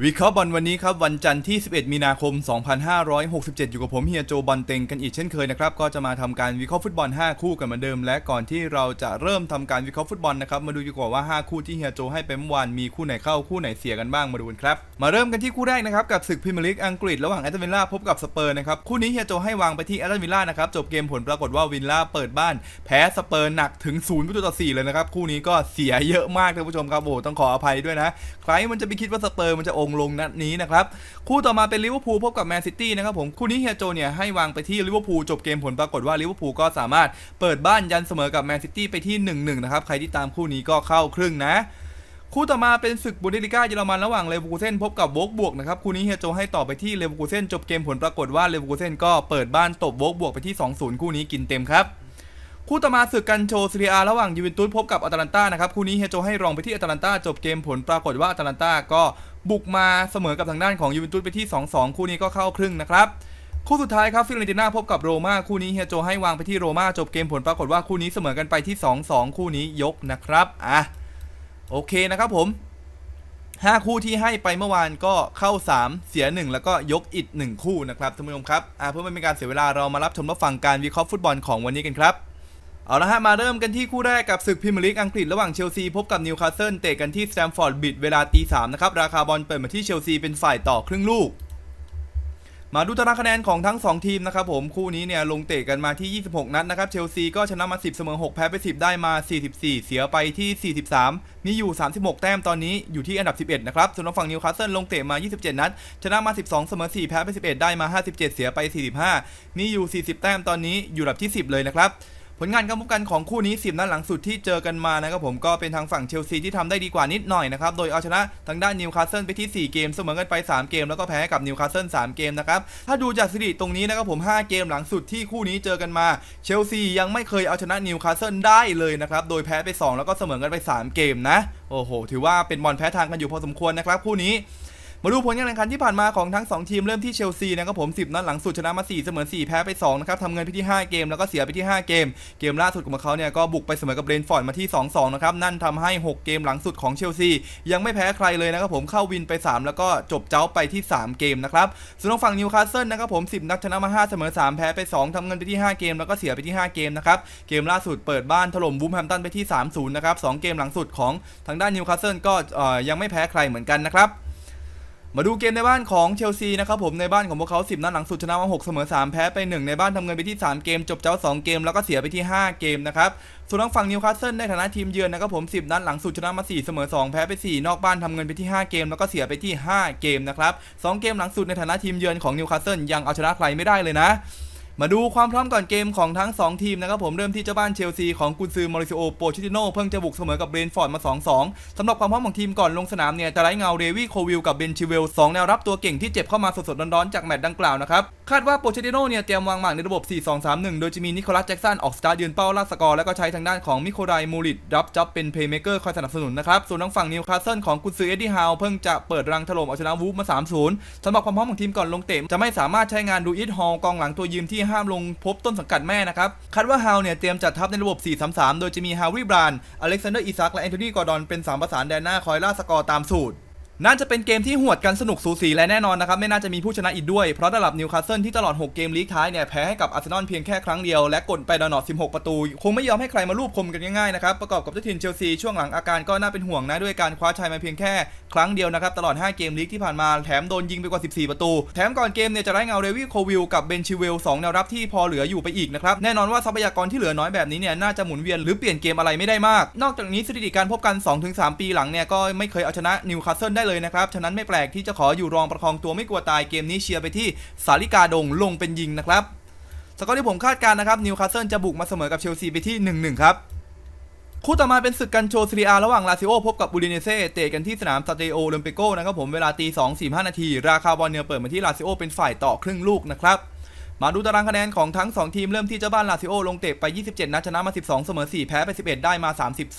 วิเคราะห์บอลวันนี้ครับวันจันทร์ที่ 11 มีนาคม 2567 อยู่กับผมเฮียโจบอลเต็งกันอีกเช่นเคยนะครับก็จะมาทำการวิเคราะห์ฟุตบอล 5 คู่กันเหมือนเดิม และก่อนที่เราจะเริ่มทำการวิเคราะห์ฟุตบอลนะครับมาดูดีกว่าว่า 5 คู่ที่เฮียโจให้ไปเมื่อวานมีคู่ไหนเข้าคู่ไหนเสียกันบ้างมาดูกันครับมาเริ่มกันที่คู่แรกนะครับกับศึกพรีเมียร์ลีกอังกฤษระหว่างแอตเลนวิล่าพบกับสเปอร์นะครับคู่นี้เฮียโจให้วางไปที่แอตเลนวิล่านะครับจบเกมผลปรากฏว่าวิลล่าเปิดบ้าน แพ้สเปอร์หนักถึง0ประตูต่อ4เลยนะครับคู่นี้ก็เสียเยอะมากท่านผู้ชมครับโอ้ต้องขออภัยด้วยนะใครมันจะไปคิดว่าสเปอร์มันจะองค์ลงนัดนี้นะครับ คู่ต่อมาเป็นลิเวอร์พูลพบกับแมนซิตี้นะครับผมคู่นี้เฮียโจเนี่ยให้วางไปที่ลิเวอร์พูลจบเกมผลปรากฏว่าลิเวอร์พูลก็สามารถเปิดบ้านยันเสมอกับแมนซิตี้ไปที่ 1-1 นะครับใครที่ตามคู่นี้ก็เข้าครึ่งนะคู่ต่อมาเป็นศึกบุนเดลิก้าเยอรมันระหว่างเลเวอร์คูเซนพบกับโวกบวกนะครับคู่นี้เฮียโจให้ต่อไปที่เลเวอร์คูเซนจบเกมผลปรากฏว่าเลเวอร์คูเซนก็เปิดบ้านตบโวกบวกไปที่ 2-0 คู่นี้กินเต็มครับคู่ต่อมาศึกกันโชซีเรียระหว่างยูเวนตุสพบกับอตาลันตานะครับคู่นี้เฮยโจให้รองไปที่อตาลันตาจบเกมผลปรากฏว่าอตาลันตาก็ บุกมาเสมอกับทางด้านของยูเวนตุสไปที่ 2-2 คู่นี้ก็เข้าครึ่งนะครับคู่สุดท้ายครับฟิโรเรนติน่าพบกับโรม่าคู่นี้เฮียโจให้วางไปที่โรม่าจบเกมผลปรากฏว่าคู่นี้เสมอกันไปที่ 2-2 คู่นี้ยกนะครับอะโอเคนะครับผม 5 คู่ที่ให้ไปเมื่อวานก็เข้า 3 เสีย 1 แล้วก็ยกอิด1คู่นะครับท่านผู้ชมครับอะเพื่อไม่เป็นการเสียเวลาเรามารับชมรับฟังการวิเคราะห์ฟุตบอลของวันนี้กันครับ เอาละฮะ มาเริ่มกันที่คู่แรกกับศึกพรีเมียร์ลีกอังกฤษระหว่างเชลซีพบกับนิวคาสเซิลเตะกันที่สแตมฟอร์ดบิดเวลาตีสามนะครับ ราคาบอลเปิดมาที่เชลซีเป็นฝ่ายต่อครึ่งลูก มาดูตารางคะแนนของทั้ง 2 ทีมนะครับผมคู่นี้เนี่ยลงเตะกันมาที่ 26 นัดนะครับเชลซีก็ชนะมา 10 เสมอ 6 แพ้ไป 10 ได้มา 44 เสียไปที่ 43 มีอยู่ 36 แต้มตอนนี้อยู่ที่อันดับ 11 นะครับส่วนทางฝั่งนิวคาสเซิลลงเตะมา 27 นัด ชนะมา 12 เสมอ 4 แพ้ไป 11 ได้มา 57 เสียไป 45 มีอยู่ 40 แต้มตอนนี้อยู่อันดับที่ 10 เลยนะครับ ผลงานการพบกันของคู่นี้ 10 นัดหลังสุดที่เจอกันมานะครับผมก็เป็นทางฝั่งเชลซีที่ทำได้ดีกว่านิดหน่อยนะครับ โดยเอาชนะทางด้านนิวคาสเซิลไปที่ 4 เกมเสมอกันไป 3 เกม แล้วก็แพ้กับนิวคาสเซิล3เกมนะครับ ถ้าดูจากสถิติตรงนี้นะครับผม 5 เกมหลังสุดที่คู่นี้เจอกันมา เชลซียังไม่เคยเอาชนะนิวคาสเซิลได้เลยนะครับ โดยแพ้ไป 2 แล้วก็เสมอกันไป 3 เกมนะ โอ้โห ถือว่าเป็นบอลแพ้ทางกันอยู่พอสมควรนะครับคู่นี้ มาดูผลการแข่งขันที่ผ่านมาของทั้ง 2 ทีมเริ่มที่เชลซีนะครับผม 10 นัดหลังสุดชนะมา 4 เสมอ 4 แพ้ไป 2 นะครับทำเงินไปที่ 5 เกมแล้วก็เสียไปที่ 5 เกม เกมล่าสุดของเขาเนี่ยก็บุกไปเสมอกับเบรนฟอร์ดมาที่ 2-2 นะครับ นั่นทำให้ 6 เกมหลังสุดของเชลซียังไม่แพ้ใครเลยนะครับผมเข้าวินไป 3 แล้วก็จบเจ้าไปที่ 3 เกมนะครับส่วนทางฝั่งนิวคาสเซิลนะครับผม 10 นัดชนะมา 5 เสมอ 3 แพ้ไป 2ทำเงินไปที่ 5 เกม แล้วก็เสียไปที่ 5 เกมนะครับเกมล่าสุดเปิดบ้านถล่มบูมแฮมตันไปที่ 3-0 นะครับสองเกมหลังสุดของทางด้านนิวคาสเซิลก็เอ่อยังไม่แพ้ใครเหมือนกันนะครับ มาดูเกมในบ้านของเชลซีนะครับผมในบ้านของพวกเขา 10 นัดหลังสุดชนะมา 6 เสมอ 3 แพ้ไป 1 ในบ้านทำเงินไปที่ 3 เกม จบเจ้า 2 เกม แล้วก็เสียไปที่ 5 เกมนะครับส่วนทางฝั่งนิวคาสเซิลในฐานะทีมเยือนนะครับผม 10 นัดหลังสุดชนะมา 4 เสมอ 2 แพ้ไป 4 นอกบ้านทำเงินไปที่ 5 เกม แล้วก็เสียไปที่ 5 เกมนะครับ 2 เกมหลังสุดในฐานะทีมเยือนของนิวคาสเซิลยังเอาชนะใครไม่ได้เลยนะ มาดูความพร้อมก่อนเกมของทั้ง 2 ทีมนะครับผมเริ่มที่เจ้าบ้านเชลซีของกุนซือมอริซิโอโปชิติโนเพิ่งจะบุกเสมอกับเบรนท์ฟอร์ดมา 2-2 สำหรับความพร้อมของทีมก่อนลงสนามเนี่ยจะไร้เงาเดวี่โควิลกับเบนชิเวล2แนวรับตัวเก่งที่เจ็บเข้ามาสดๆร้อนๆจากแมตช์ดังกล่าวนะครับคาดว่าโปชิติโนเนี่ยเตรียมวางหมากในระบบ 4-2-3-1 โดยจะมีนิโคลัสแจ็กสันออกสตาร์ยืนเป้าลากสกอร์แล้วก็ใช้ทางด้านของมิโคไดมูริดรับจ็อบเป็นเพย์เมเกอร์คอยสนับสนุนนะครับส่วนทางฝั่งนิวคาสเซิลของกุนซือเอ็ดดี้ฮาวเพิ่งจะเปิดรังถล่มเอาชนะวูฟมา 3-0สำหรับความพร้อมของทีมก่อนลงเตะจะไม่สามารถใช้งานดูอิทฮอลกองหลังตัวยืมที่ห้ามลงพบต้นสังกัดแม่นะครับคาดว่าฮาวเนี่ยเตรียมจัดทัพในระบบ 4-3-3 โดยจะมีฮาวิบรานอเล็กซานเดอร์อิซักและแอนโทนีกอร์ดอนเป็น3ประสานแดนหน้าคอยล่าสกอร์ตามสูตร น่าจะเป็นเกมที่หวดกันสนุกสูสีและแน่นอนนะครับ ไม่น่าจะมีผู้ชนะอีกด้วย เพราะระดับนิวคาสเซิลที่ตลอด 6 เกมลีกท้ายเนี่ย แพ้ให้กับอาร์เซนอลเพียงแค่ครั้งเดียว และกดไปดอนอต16 ประตู คงไม่ยอมให้ใครมาลูบคมกันง่ายๆนะครับ ประกอบกับเจ้าถิ่นเชลซีช่วงหลังอาการก็น่าเป็นห่วงนะด้วยการคว้าชัยมาเพียงแค่ครั้งเดียวนะครับตลอด 5 เกมลีกที่ผ่านมาแถมโดนยิงไปกว่า 14 ประตู แถมก่อนเกมเนี่ยจะไร้เงาเรวิโควิลกับเบนชิเวล2แนวรับที่พอเหลืออยู่ไปอีกนะครับแน่นอนว่าทรัพยากรที่เหลือน้อยแบบนี้เนี่ยน่าจะหมุนเวียนหรือเปลี่ยนเกมอะไรไม่ได้มาก นอกจากนี้สถิติการพบกัน 2-3 ปีหลังเนี่ยก็ไม่เคยเอาชนะนิวคาสเซิลได้เลยนะครับ ฉะนั้นไม่แปลกที่จะขออยู่รองประคองตัวไม่กลัวตายเกมนี้เชียร์ไปที่สาลิกาดงลงเป็นยิงนะครับสกอร์ที่ผมคาดการณ์นะครับนิวคาสเซิลจะบุกมาเสมอกับเชลซีไปที่ 1-1 ครับคู่ต่อมาเป็นศึกกันโชซีเรียระหว่างลาซิโอพบกับบูดิเนเซ่เตะกันที่สนามสเตโอโอลิมปิโกนะครับผมเวลาตี2 4 5 นาที ราคาบอลเนี่ยเปิดมาที่ลาซิโอเป็นฝ่ายต่อครึ่งลูกนะครับ มาดูตารางคะแนนของทั้ง 2 ทีมเริ่มที่เจ้าบ้านลาซิโอลงเตะไป 27 นัดชนะมา 12 เสมอ 4 แพ้ไป 11 ได้มา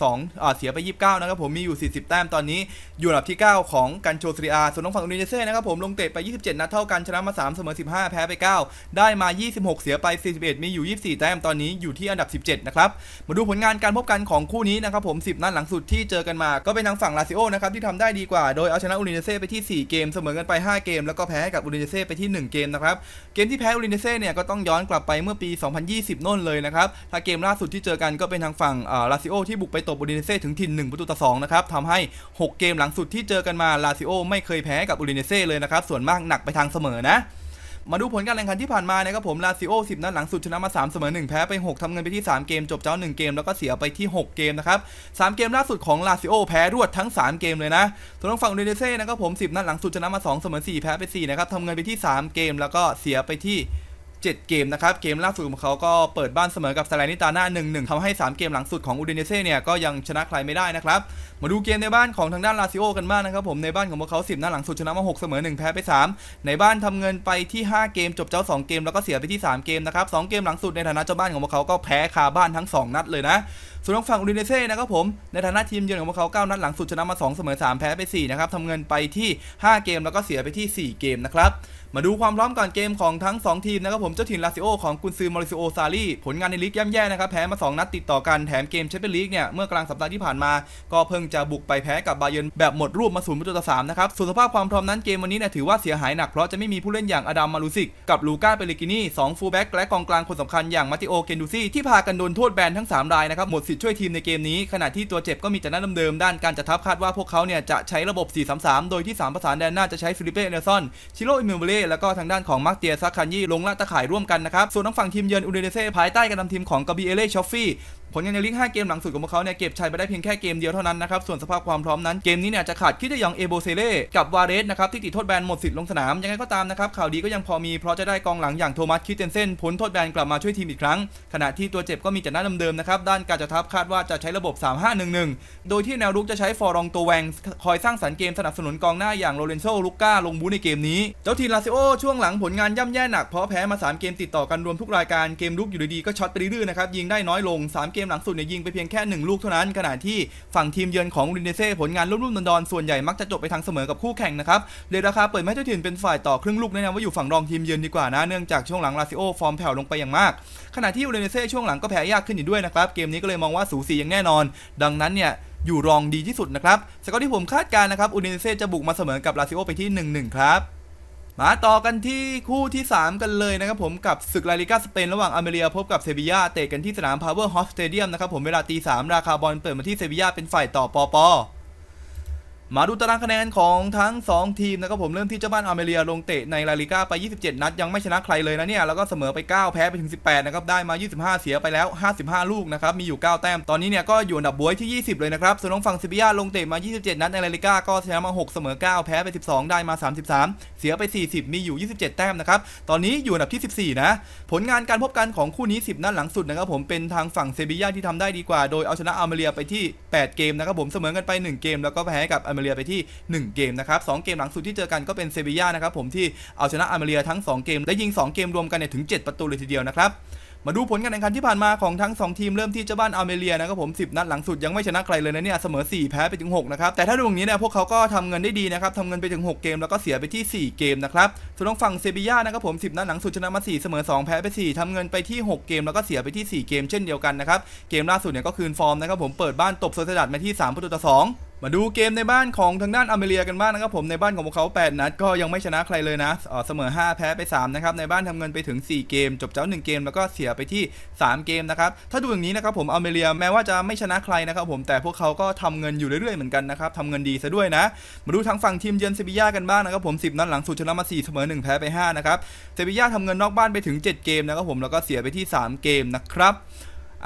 32อ่าเสียไป 29 นะครับผมมีอยู่ 40 แต้มตอนนี้ อยู่อันดับที่ 9 ของกันโชซรีอา ส่วนทางฝั่งอุดิเนเซ่นะครับผมลงเตะไป 27 นัดเท่ากันชนะมา 3 เสมอ 15 แพ้ไป 9 ได้มา 26 เสียไป 41 มีอยู่ 24 แต้มตอนนี้อยู่ที่อันดับ 17 นะครับ มาดูผลงานการพบกันของคู่นี้นะครับผม 10 นัดหลังสุดที่เจอกันมา ก็เป็นทางฝั่งลาซิโอนะครับที่ทำได้ดีกว่า โดยเอาชนะอูรินเซ่ไปที่ 4 เกม เสมอกันไป 5 เกม แล้วก็แพ้กับอูรินเซ่ไปที่ 1 เกมนะครับ เกมที่แพ้อูรินเซ่เนี่ยก็ต้องย้อนกลับไปเมื่อปี 2020น่นเลยนะครับ ถ้าเกมล่าสุดที่เจอกันก็เป็นทางฝั่งลาซิโอที่บุกไปตบอูรินเซ่ถึงถิ่น1ประตูต่อ2นะครับทำให้ 6 เกมหลังสุดที่เจอกันมาลาซิโอไม่เคยแพ้กับอูรินเซ่เลยนะครับ ส่วนมากหนักไปทางเสมอนะมาดูผลการแข่งขันที่ผ่านมานะครับผมลาซิโอ10 นัดหลังสุดชนะมา 3 เสมอ 1 แพ้ไป 6 ทำเงินไปที่ 3 เกม จบเจ้า 1 เกมแล้วก็เสียไปที่ 6 เกมนะครับ 3 เกมล่าสุดของลาซิโอแพ้รวดทั้ง 3 เกมเลยนะส่วนทางฝั่งเดเนเซ่นะครับผม 10 นัดหลังสุดชนะมา 2 เสมอ 4 แพ้ไป 4 นะครับทำเงินไปที่ 3 เกมแล้วก็เสียไปที่ 7 เกมนะครับเกมล่าสุดของเขาก็เปิดบ้านเสมอกับซาลนิตาน่า1-1ทำให้ 3 เกมหลังสุดของอูดิเนเซ่เนี่ยก็ยังชนะใครไม่ได้นะครับมาดูเกมในบ้านของทางด้านลาซิโอกันบ้างนะครับผมในบ้านของพวกเขา 10 นัดหลังสุดชนะมา 6 เสมอ 1 แพ้ไป 3 ในบ้านทำเงินไปที่ 5 เกมจบเจ้า 2 เกมแล้วก็เสียไปที่ 3 เกมนะครับ2เกมหลังสุดในฐานะเจ้าบ้านของพวกเขาก็แพ้คาบ้านทั้ง 2 นัดเลยนะส่วนทางฝั่งอูดิเนเซ่นะครับผมในฐานะทีมเยือนของพวกเขา9นัดหลังสุดชนะมา 2 เสมอ 3 แพ้ไป 4 นะครับทำเงินไปที่ 5 เกมแล้วก็เสียไปที่ 4 เกมนะครับ มาดูความพร้อมก่อนเกมของทั้ง 2 ทีมนะครับผมเจ้าถิ่นลาซิโอของกุนซือมาริซิโอซารีผลงานในลีกย่ำแย่นะครับแพ้มา 2 นัดติดต่อกันแถมเกมแชมเปี้ยนลีกเนี่ยเมื่อกลางสัปดาห์ที่ผ่านมา ก็เพิ่งจะบุกไปแพ้กับบาเยิร์นแบบหมดรูปมาศูนย์ประตูต่อสามนะครับส่วนสภาพความพร้อมนั้นเกมวันนี้เนี่ยถือว่าเสียหายหนักเพราะจะไม่มีผู้เล่นอย่างอดัมมาลูซิกกับลูก้าเปเลกินีสองฟูลแบ็กและกองกลางคนสำคัญอย่างมาติโอเกนดูซี่ที่พากันโดนโทษแบนทั้งสามรายนะครับหมดสิทธิ์ช่วยทีมในเกมนี้ขณะที่ตัวเจ็บก็มีแต่หน้าเดิมๆด้านการจัดทัพคาดว่าพวกเขาเนี่ยจะใช้ระบบ4-3-3 โดยที่สามประสานแดนหน้าจะใช้ฟิลิเป้เนลซอนชิโร่อิมเบเล่แล้วก็ทางด้านของมาร์เตียซักคันยี่ลงละตะข่ายร่วมกันนะครับส่วนทางฝั่งทีมเยือนอูเดเนเซ่ภายใต้การนำทีมของกาบิเอเล่ชอฟฟี่ ผลงานในลีก5เกมหลังสุดของพวกเขาเนี่ยเก็บชัยไปได้เพียงแค่เกมเดียวเท่านั้นนะครับส่วนสภาพความพร้อมนั้นเกมนี้เนี่ยจะขาดคิดยองเอโบเซเล่กับวาเรสนะครับที่ติดโทษแบนหมดสิทธิ์ลงสนามยังไงก็ตามนะครับข่าวดีก็ยังพอมีเพราะจะได้กองหลังอย่างโทมัสคิดเตนเซนพ้นโทษแบนกลับมาช่วยทีมอีกครั้ง ขณะที่ตัวเจ็บก็มีแต่หน้าเดิมๆนะครับด้านการจัดทัพคาดว่าจะใช้ระบบ 3-5-1-1 โดยที่แนวรุกจะใช้ฟอร์รองโตแวงคอยสร้างสรรค์เกมสนับสนุนกองหน้าอย่างโรเลนโซลูก้าลงบูในเกมนี้เจ้าทีลาซิโอช่วงหลังผลงานย่ำแย่หนักเพราะแพ้มา3เกมติดต่อกันรวมทุกรายการเกมลุกอยู่ดีๆก็ช็อตไปดื้อๆนะครับยิงได้น้อยลง3เกมหลังสุดเนี่ยยิงไปเพียงแค่ 1 ลูกเท่านั้น ขณะที่ฝั่งทีมเยือนของอูรินเนเซ่ผลงานรุ่มๆดอนๆส่วนใหญ่มักจะจบไปทางเสมอกับคู่แข่งนะครับเลยราคาเปิดไม่เจ้าถิ่นเป็นฝ่ายต่อครึ่งลูกแนะนำว่าอยู่ฝั่งรองทีมเยือนดีกว่านะเนื่องจากช่วงหลังลาซิโอฟอร์มแผ่วลงไปอย่างมาก ขณะที่อูรินเนเซ่ช่วงหลังก็แพ้ยากขึ้นอีกด้วยนะครับเกมนี้ก็เลยมองว่าสูสีอย่างแน่นอน ดังนั้นเนี่ยอยู่รองดีที่สุดนะครับสกอร์ที่ผมคาดการณ์นะครับอูรินเนเซ่จะบุกมาเสมอกับลาซิโอไปที่ 1-1 ครับ มาต่อกันที่คู่ที่ 3 กันเลยนะครับผมกับศึกลาลิกาสเปนระหว่างอเมเรียพบกับเซบียาเตะกันที่สนามพาวเวอร์ฮอสเตเดียมนะครับผมเวลาตีสามราคาบอลเปิดมาที่เซบียาเป็นฝ่ายต่อปอปอ มาดูตารางคะแนนของทั้ง 2 ทีมนะครับผมเริ่มที่เจ้าบ้านอเมเรียลงเตะในลาลิก้าไป 27 นัด ยังไม่ชนะใครเลยนะเนี่ย แล้วก็เสมอไป 9 แพ้ไปถึง 18 นะครับ ได้มา 25 เสียไปแล้ว 55 ลูกนะครับ มีอยู่ 9 แต้ม ตอนนี้เนี่ยก็อยู่อันดับบวยที่ 20 เลยนะครับ ส่วนน้องฝั่งซิบิยาลงเตะมา 27 นัดในลาลิก้าก็ชนะมา 6 เสมอ 9 แพ้ไป 12 ได้มา 33 เสียไป 40 มีอยู่ 27 แต้มนะครับ ตอนนี้อยู่อันดับที่ 14 นะ ผลงานการพบกันของคู่นี้ 10 นัดหลังสุดนะครับผม เป็นทางฝั่งเซบียาที่ทำได้ดีกว่า โดยเอาชนะอเมเรียไปที่ 8 เกมนะครับผม เสมอกันไป 1 เกม แล้วก็แพ้กับอเมเรียไปที่ 1 เกมนะครับสเกมหลังสุดที่เจอกันก็เป็นเซบียานะครับผมที่เอาชนะอเมเรียทั้ง 2 เกม และยิง 2 เกมรวมกันเนี่ยถึง 7 ประตูเลยทีเดียวนะครับมาดูผลการแข่งขันที่ผ่านมาของทั้ง 2 ทีมเริ่มที่เจ้าบ้านอเมเรียนะครับผม 10 นัดหลังสุดยังไม่ชนะใครเลยนะเนี่ยเสมอ 4 แพ้ไปถึง 6 นะครับ แต่ถ้าดูอย่างนี้เนี่ยพวกเขาก็ทำเงินได้ดีนะครับทำเงินไปถึง 6 เกมแล้วก็เสียไปที่ 4 เกมนะครับส่วนทางฝั่งเซบียานะครับผม 10 นัดหลังสุดชนะมา 4 เสมอ 2 แพ้ไป 4ทำเงินไปที่ 6 เกมแล้วก็เสียไปที่ 4 เกมเช่นเดียวกันนะครับเกมล่าสุดเนี่ยก็คืนฟอร์มนะครับผมเปิดบ้านตบโซเซดัดมาที่ 3 ประตูต่อ 2 มาดูเกมในบ้านของทางด้านอเมเรียกันบ้างนะครับผมในบ้านของพวกเขา 8 นัด ก็ยังไม่ชนะใครเลยนะเอ่อเสมอ 5 แพ้ไป 3 นะครับ ในบ้านทำเงินไปถึง 4 เกม จบเจ้า 1 เกม แล้วก็เสียไปที่ 3 เกมนะครับ ถ้าดูอย่างนี้นะครับผมอเมเรียแม้ว่าจะไม่ชนะใครนะครับผมแต่พวกเขาก็ทำเงินอยู่เรื่อยๆเหมือนกันนะครับทำเงินดีซะด้วยนะ มาดูทางฝั่งทีมเยือนเซบียากันบ้างนะครับผม10 นัดหลังสุดชนะมา 4 เสมอ 1 แพ้ไป 5 นะครับเซบียาทำเงินนอกบ้านไปถึง 7 เกมนะครับผมแล้วก็เสียไปที่ 3 เกมนะครับ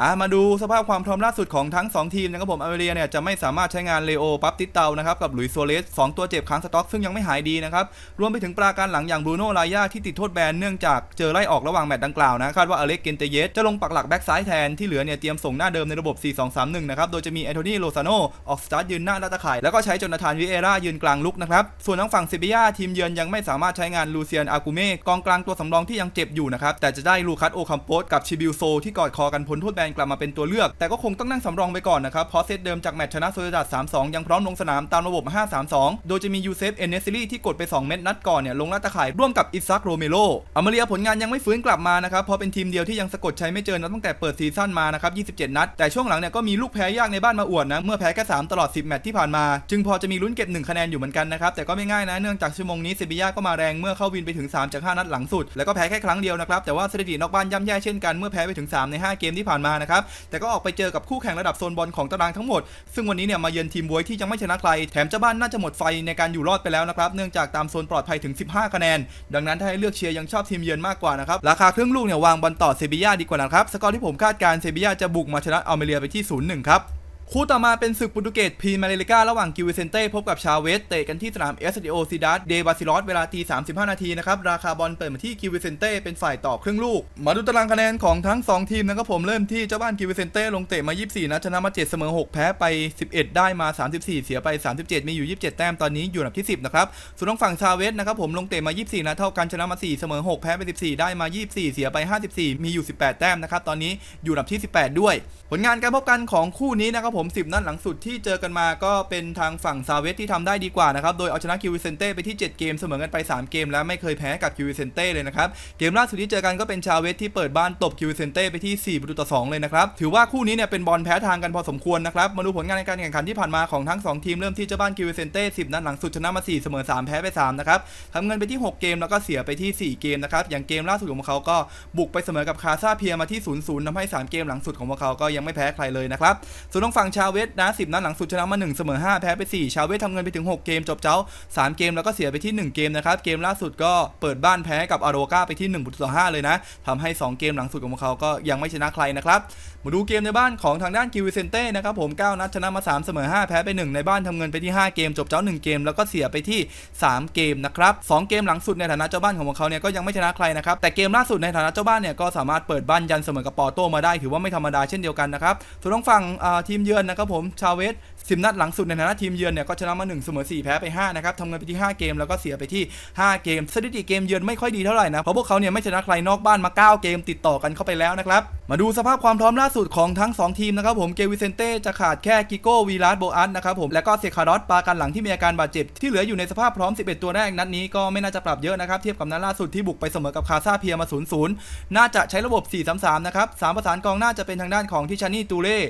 อะมาดูสภาพความพร้อมล่าสุดของทั้ง 2 ทีมนะครับผมอเมริกาเนี่ยจะไม่สามารถใช้งานเลโอปับติเตานะครับกับหลุยส์โซเลสสองตัวเจ็บค้างสต็อกซึ่งยังไม่หายดีนะครับรวมไปถึงปราการหลังอย่างบรูโน่ลายาที่ติดโทษแบนเนื่องจากเจอไล่ออกระหว่างแมตช์ดังกล่าวนะคาดว่าอเล็กเกนเตเยสจะลงปักหลักแบ็กซ้ายแทนที่เหลือเนี่ยเตรียมส่งหน้าเดิมในระบบ 4-2-3-1 นะครับโดยจะมีแอนโทนีโลซาโนออกสตาร์ทยืนหน้าหน้าตข่ายแล้วก็ใช้จนาธานวิเอร่ายืนกลางลุกนะครับส่วนทางฝั่งเซบียาทีมเยือนยังไม่สามารถใช้งานลูเซียนอากูเม่กองกลางตัวสำรองที่ยังเจ็บอยู่นะครับแต่จะได้ลูคัสโอคัมโปสกับชิบิลโซที่กอดคอกันพ้นโทษแบนนกลับมาเป็นตัวเลือก แต่ก็คงต้องนั่งสำรองไปก่อนนะครับ เพราะเซตเดิมจากแมตช์ชนะโซลิดาด3-2 ยังพร้อมลงสนามตามระบบ 5-3-2 โดยจะมียูเซฟเอนเนซิลี่ที่กดไป 2 เม็ดนัดก่อนเนี่ยลงหน้าตะข่ายร่วมกับอิซักโรเมโลอเมริกาผลงานยังไม่ฟื้นกลับมานะครับเพราะเป็นทีมเดียวที่ยังสะกดใช้ไม่เจอนับตั้งแต่เปิดซีซั่นมานะครับ27 นัด แต่ช่วงหลังเนี่ยก็มีลูกแพ้ยากในบ้านมาอวดนะเมื่อแพ้แค่3ตลอด 10 แมตช์ที่ผ่านมา จึงพอจะมีลุ้นเก็บ1คะแนนอยู่เหมือนกันนะครับแต่ก็ไม่ง่ายนะเนื่องจากชั่วโมงนี้เซบียาก็มาแรงเมื่อเข้าวินไปถึง3จาก5นัดหลังสุดแล้วก็แพ้แค่ครั้งเดียวนะครับแต่ว่าสถิตินอกบ้านย่ำแย่เช่นกันเมื่อแพ้ไปถึง 3 ใน 5 เกมที่ผ่านมานะครับ แต่ก็ออกไปเจอกับคู่แข่งระดับโซนบอลของตารางทั้งหมด ซึ่งวันนี้เนี่ยมาเยือนทีมบวยที่ยังไม่ชนะใคร แถมเจ้าบ้านน่าจะหมดไฟในการอยู่รอดไปแล้วนะครับ เนื่องจากตามโซนปลอดภัยถึง 15 คะแนน ดังนั้นถ้าให้เลือกเชียร์ยังชอบทีมเยือนมากกว่านะครับ ราคาครึ่งลูกเนี่ยวางบอลต่อเซบีย่าดีกว่านะครับ สกอร์ที่ผมคาดการเซบีย่าจะบุกมาชนะอัลเมเรียไปที่ 0-1 ครับ คู่ต่อมาเป็นศึกโปรตุเกสพรีเมาเลการะหว่างกิวเซนเต้พบกับชาเวสเตะกันที่สนามเอสติโอซิดัสเดบาซิลอสเวลาตี 35 นาทีนะครับ ราคาบอลเปิดมาที่กิวเซนเต้เป็นฝ่ายต่อครึ่งลูก มาดูตารางคะแนนของทั้ง 2 ทีมนะครับผมเริ่มที่เจ้าบ้านกิวเซนเต้ลงเตะมา 24 นัดชนะมา 7 เสมอ 6 แพ้ไป 11 ได้มา 34 เสียไป 37 มีอยู่ 27 แต้มตอนนี้อยู่อันดับที่ 10 นะครับส่วนทางฝั่งชาเวสนะครับผมลงเตะมา 24 นัดเท่ากันชนะมา 4 เสมอ 6 แพ้ไป 14 ได้มา 24 เสียไป 54 มีอยู่ 18 แต้มนะครับตอนนี้อยู่อันดับที่ 18 ด้วย ผลงานการพบกันของคู่นี้นะครับผม 10 นัดหลังสุดที่เจอกันมาก็เป็นทางฝั่งซาเวสที่ทำได้ดีกว่านะครับ โดยเอาชนะคิววิเซนเต้ไปที่ 7 เกมเสมอกันไป 3 เกม และไม่เคยแพ้กับคิววิเซนเต้เลยนะครับ เกมล่าสุดที่เจอกันก็เป็นชาเวสที่เปิดบ้านตบคิววิเซนเต้ไปที่ 4 ประตูต่อ 2 เลยนะครับ ถือว่าคู่นี้เนี่ยเป็นบอลแพ้ทางกันพอสมควรนะครับ มาดูผลงานในการแข่งขันที่ผ่านมาของทั้ง 2 ทีมเริ่มที่เจ้าบ้านคิววิเซนเต้10 นัดหลังสุดชนะมา 4 เสมอ 3 แพ้ไป 3 นะครับทำเงินไปที่ 6 เกมแล้วก็เสียไปที่ 4 เกมนะครับ อย่างเกมล่าสุดของพวกเขาก็บุกไปเสมอกับคาซาเพียมาที่ 0-0ทำให้ 3 เกมหลังสุดของพวกเขาก็ยังไม่แพ้ใครเลยนะครับส่วนทางฝั่งชาเวสนะ10นัดหลังสุดชนะมา1เสมอ5แพ้ไป 4 ชาเวสทำเงินไปถึง 6 เกมจบเจ้า 3 เกมแล้วก็เสียไปที่ 1 เกมนะครับ เกมล่าสุดก็เปิดบ้านแพ้กับอาโรกาไปที่1ประตูต่อ5เลยนะทำให้ 2 เกมหลังสุดของพวกเขาก็ยังไม่ชนะใครนะครับ มาดูเกมในบ้านของทางด้านกิวเซนเต้นะครับผม 9 นัดชนะมา 3 เสมอ 5 แพ้ไป 1 ในบ้านทำเงินไปที่ 5 เกม จบเจ้า 1 เกม แล้วก็เสียไปที่ 3 เกมนะครับ 2 เกมหลังสุดในฐานะเจ้าบ้านของพวกเขาเนี่ยก็ยังไม่ชนะใครนะครับ แต่เกมล่าสุดในฐานะเจ้าบ้านเนี่ยก็สามารถเปิดบ้านยันเสมอกับปอโตมาได้ถือว่าไม่ธรรมดาเช่นเดียวกันนะครับส่วนทางฝั่งทีมเยือนนะครับผมชาเวส10นัดหลังสุดในฐานะทีมเยือนเนี่ยก็ชนะมา1เสมอ4แพ้ไป5นะครับทำเงินไปที่ 5 เกมแล้วก็เสียไปที่ 5 เกมสถิติเกมเยือนไม่ค่อยดีเท่าไหร่นะเพราะพวกเขาเนี่ยไม่ชนะใครนอกบ้านมา 9 เกมติดต่อกันเข้าไปแล้วนะครับมาดูสภาพความพร้อมล่าสุดุดของทั้ง 2 ทีมนะครับผมเกวิเซนเต้จะขาดแค่กิโก้วีรัสโบอัสนะครับผมและก็เซคารอสปากันหลังที่มีอาการบาดเจ็บ ที่เหลืออยู่ในสภาพพร้อม 11 ตัวแรกนัดนี้ก็ไม่น่าจะปรับเยอะนะครับเทียบกับนัดล่าสุดที่บุกไปเสมอกับคาซาเพียมา 0-0 น่าจะใช้ระบบ 4-3-3 นะครับสามประสานกองหน้าจะเป็นทางด้านของทิชานี่ตูเล่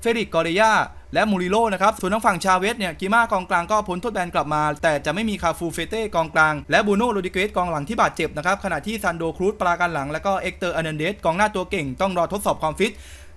เฟริกกอเรยาและมูริโลนะครับ ส่วนทางฝั่งชาเวสเนี่ยกิม่ากองกลางก็พ้นโทษแบนกลับมา แต่จะไม่มีคาฟูเฟเต้กองกลาง และบูโน่โรดิเกสกองหลังที่บาดเจ็บนะครับ ขณะที่ซันโดครูซปราการหลัง แล้วก็เอ็กเตอร์อนันเดสกองหน้าตัวเก่งต้องรอทดสอบความฟิต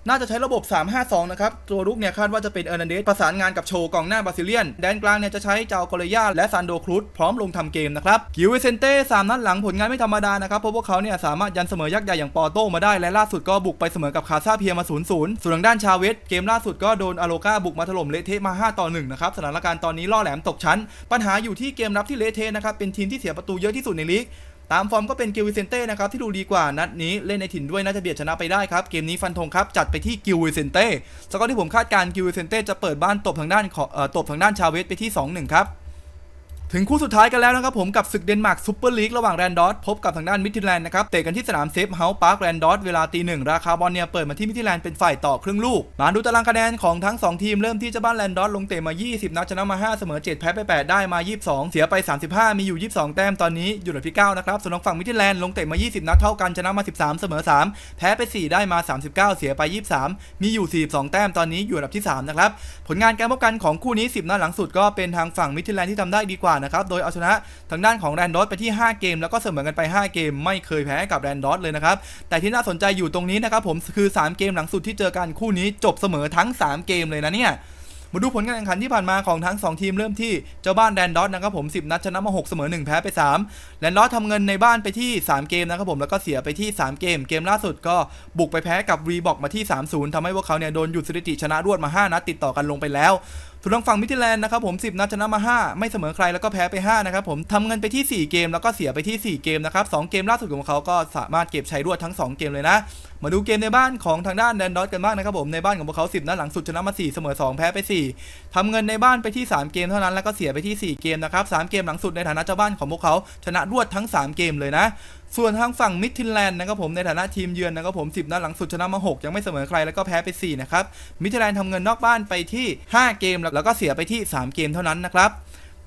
น่าจะใช้ระบบ 3-5-2 นะครับ ตัวรุกเนี่ยคาดว่าจะเป็นเอร์นันเดสประสานงานกับโชกองหน้าบราซิเลียน แดนกลางเนี่ยจะใช้เจ้ากอเรยาและซานโดครูซพร้อมลงทำเกมนะครับ กิวเวเซนเต้สามนัดหลังผลงานไม่ธรรมดานะครับ เพราะพวกเขาเนี่ยสามารถยันเสมอยักษ์ใหญ่อย่างปอโต้มาได้ และล่าสุดก็บุกไปเสมอกับคาซาเพียมา 0-0 ส่วนทางด้านชาเวสเกมล่าสุดก็โดนอาโลกาบุกมาถล่มเละเทะมา5ต่อ1นะครับสถานการณ์ตอนนี้ล่อแหลมตกชั้น ปัญหาอยู่ที่เกมรับที่เละเทะนะครับเป็นทีมที่เสียประตูเยอะที่สุดในลีก ตามฟอร์มก็เป็นกิลวิเซนเต้นะครับที่ดูดีกว่านัดนี้เล่นในถิ่นด้วยน่าจะเบียดชนะไปได้ครับ เกมนี้ฟันธงครับ จัดไปที่กิลวิเซนเต้สกอร์ที่ผมคาดการกิลวิเซนเต้จะเปิดบ้านตบทางด้านของเอ่อตบทางด้านชาเวสไปที่ 2-1 ครับ ถึงคู่สุดท้ายกันแล้วนะครับผมกับศึกเดนมาร์กซูเปอร์ลีกระหว่างแรนดอสพบกับทางด้านมิดทิแลนด์นะครับเตะกันที่สนามเซฟเฮาส์พาร์คแรนดอสเวลาตีหนึ่งราคาบอลเนี่ยเปิดมาที่มิดทิแลนด์เป็นฝ่ายต่อครึ่งลูก มาดูตารางคะแนนของทั้ง 2 ทีมเริ่มที่เจ้าบ้านแรนดอสลงเตะมา 20 นัดชนะมา 5 เสมอ 7 แพ้ไป 8 ได้มา 22 เสียไป 35 มีอยู่ 22 แต้มตอนนี้อยู่อันดับที่9นะครับส่วนทางฝั่งมิดทิแลนด์ลงเตะมา 20 นัดเท่ากันชนะมา 13 เสมอ 3 แพ้ไป 4 ได้มา 39 เสียไป 23 มีอยู่ 42 แต้มตอนนี้อยู่อันดับที่3นะครับผลงานการพบกันของคู่นี้ 10 นัดหลังสุดก็เป็นทางฝั่งมิดทิแลนด์ที่ทำได้ดีกว่านะครับ โดยเอาชนะทางด้านของแรนดอสไปที่ 5 เกม แล้วก็เสมอกันไป 5 เกม ไม่เคยแพ้กับแรนดอสเลยนะครับ แต่ที่น่าสนใจอยู่ตรงนี้นะครับผมคือ 3 เกมหลังสุดที่เจอกันคู่นี้จบเสมอทั้ง 3 เกมเลยนะเนี่ยมาดูผลการแข่งขันที่ผ่านมาของทั้ง 2 ทีมเริ่มที่เจ้าบ้านแดนดอทนะครับผม 10 นัดชนะมา 6 เสมอ 1 แพ้ไป3แดนดอททำเงินในบ้านไปที่ 3 เกมนะครับผมแล้วก็เสียไปที่ 3 เกม เกมล่าสุดก็บุกไปแพ้กับรีบอกมาที่ 3-0ทำให้พวกเขาเนี่ยโดนหยุดสถิติชนะรวดมา 5 นัดติดต่อกันลงไปแล้ว ส่วนทางฝั่งมิทิแลนด์นะครับผม10นัดชนะมา 5 ไม่เสมอใครแล้วก็แพ้ไป5นะครับผมทำเงินไปที่ 4 เกมแล้วก็เสียไปที่ 4 เกมนะครับ2เกมล่าสุดของเขาก็สามารถเก็บชัยรวดทั้ง 2 เกมเลยนะ มาดูเกมในบ้านของทางด้านแดนดอทกันบ้างนะครับผมในบ้านของพวกเขา 10นัดหลังสุดชนะมา 4 เสมอ 2 แพ้ไป 4ทำเงินในบ้านไปที่ 3 เกมเท่านั้นแล้วก็เสียไปที่ 4 เกมนะครับ3เกมหลังสุดในฐานะเจ้าบ้านของพวกเขาชนะรวดทั้ง 3 เกมเลยนะ ส่วนทางฝั่งมิดทินแลนด์นะครับผมในฐานะทีมเยือนนะครับผม 10 นัดหลังสุดชนะมา 6 ยังไม่เสมอใครแล้วก็แพ้ไป 4 นะครับมิดทินแลนด์ทำเงินนอกบ้านไปที่ 5 เกมแล้วก็เสียไปที่ 3 เกมเท่านั้นนะครับ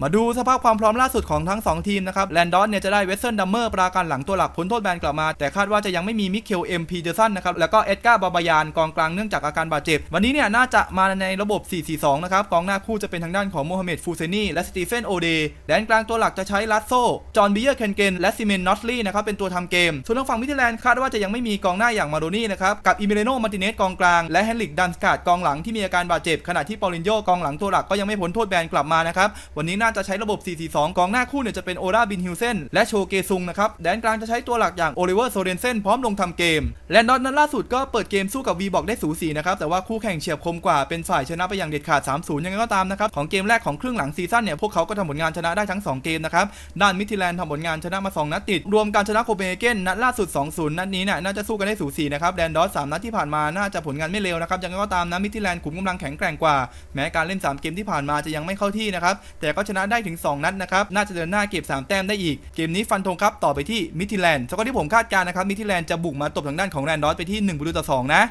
มาดูสภาพความพร้อมล่าสุดของทั้ง 2 ทีมนะครับแลนดอนเนี่ยจะได้เวสเทิร์นดัมเมอร์ปราการหลังตัวหลักพ้นโทษแบนกลับมา แต่คาดว่าจะยังไม่มีมิเคลเอ็มพีเดอร์สันนะครับแล้วก็เอ็ดการ์บาบายานกองกลางเนื่องจากอาการบาดเจ็บ วันนี้เนี่ยน่าจะมาในระบบ 4-4-2 นะครับกองหน้าคู่จะเป็นทางด้านของโมฮัมเหม็ดฟูเซนีและสตีเฟนโอเดแดนกลางตัวหลักจะใช้ลัสโซจอห์นบีเยอร์เคนเกนและซิเมนนอตลีย์นะครับเป็นตัวทำเกม ส่วนทางฝั่งมิทิแลนด์คาดว่าจะยังไม่มีกองหน้าอย่างมาโดนี่นะครับกับอิเมเรโนมาติเนสกองกลางและเฮนริกดันสกาดกองหลังที่มีอาการบาดเจ็บขณะที่ปอลินโยกองหลังตัวหลักก็ยังไม่พ้นโทษแบนกลับมานะครับวันนี้น่าจะใช้ระบบ 4-4-2 กองหน้าคู่เนี่ยจะเป็นโอราบินฮิวเซนและโชเกซุงนะครับ แดนกลางจะใช้ตัวหลักอย่างโอลิเวอร์โซเรนเซนพร้อมลงทำเกม แลนดอนนั้นล่าสุดก็เปิดเกมสู้กับวีบอกได้สูสีนะครับ แต่ว่าคู่แข่งเฉียบคมกว่าเป็นฝ่ายชนะไปอย่างเด็ดขาด 3-0 ยังไงก็ตามนะครับ ของเกมแรกของครึ่งหลังซีซั่นเนี่ยพวกเขาก็ทำผลงานชนะได้ทั้ง 2 เกมนะครับ ด้านมิทิแลนด์ทำผลงานชนะมา 2 นัดติด รวมการชนะโคเปนเฮเกนนัดล่าสุด 2-0 นัดนี้เนี่ยน่าจะสู้กันได้สูสีนะครับแดนดอสสามนัดที่ผ่านมาน่าจะผลงานไม่เลวนะครับยังไงก็ตามนะมิทิแลนด์ขุมกำลังแข็งแกร่งกว่า แม้การเล่น 3 เกมที่ผ่านมาจะยังไม่เข้าที่นะครับแต่ก็ชนะได้ถึง 2 นัดนะครับ น่าจะเดินหน้าเก็บ 3 แต้มได้อีก เกมนี้ฟันธงครับต่อไปที่มิทิแลนด์สกอร์ที่ผมคาดการณ์นะครับมิทิแลนด์จะบุกมาตบทางด้านของแรนดอสไปที่1ประตูต่อ2นะ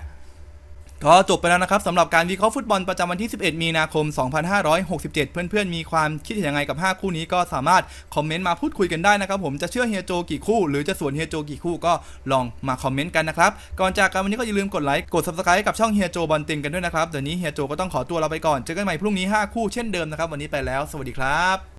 ก็จบไปแล้วนะครับสำหรับการวิเคราะห์ฟุตบอลประจำวันที่ 11 มีนาคม 2567 เพื่อนๆ มีความคิดเห็นยังไงกับ 5 คู่นี้ก็สามารถคอมเมนต์มาพูดคุยกันได้นะครับผมจะเชื่อเฮียโจกี่คู่ หรือจะสวนเฮียโจกี่คู่ก็ลองมาคอมเมนต์กันนะครับ ก่อนจากกันวันนี้ก็อย่าลืมกดไลค์กด subscribe กับช่องเฮียโจบอลเต็งกันด้วยนะครับเดี๋ยวนี้เฮียโจก็ต้องขอตัวลาไปก่อนเจอกันใหม่พรุ่งนี้ 5 คู่เช่นเดิมนะครับวันนี้ไปแล้ว สวัสดีครับ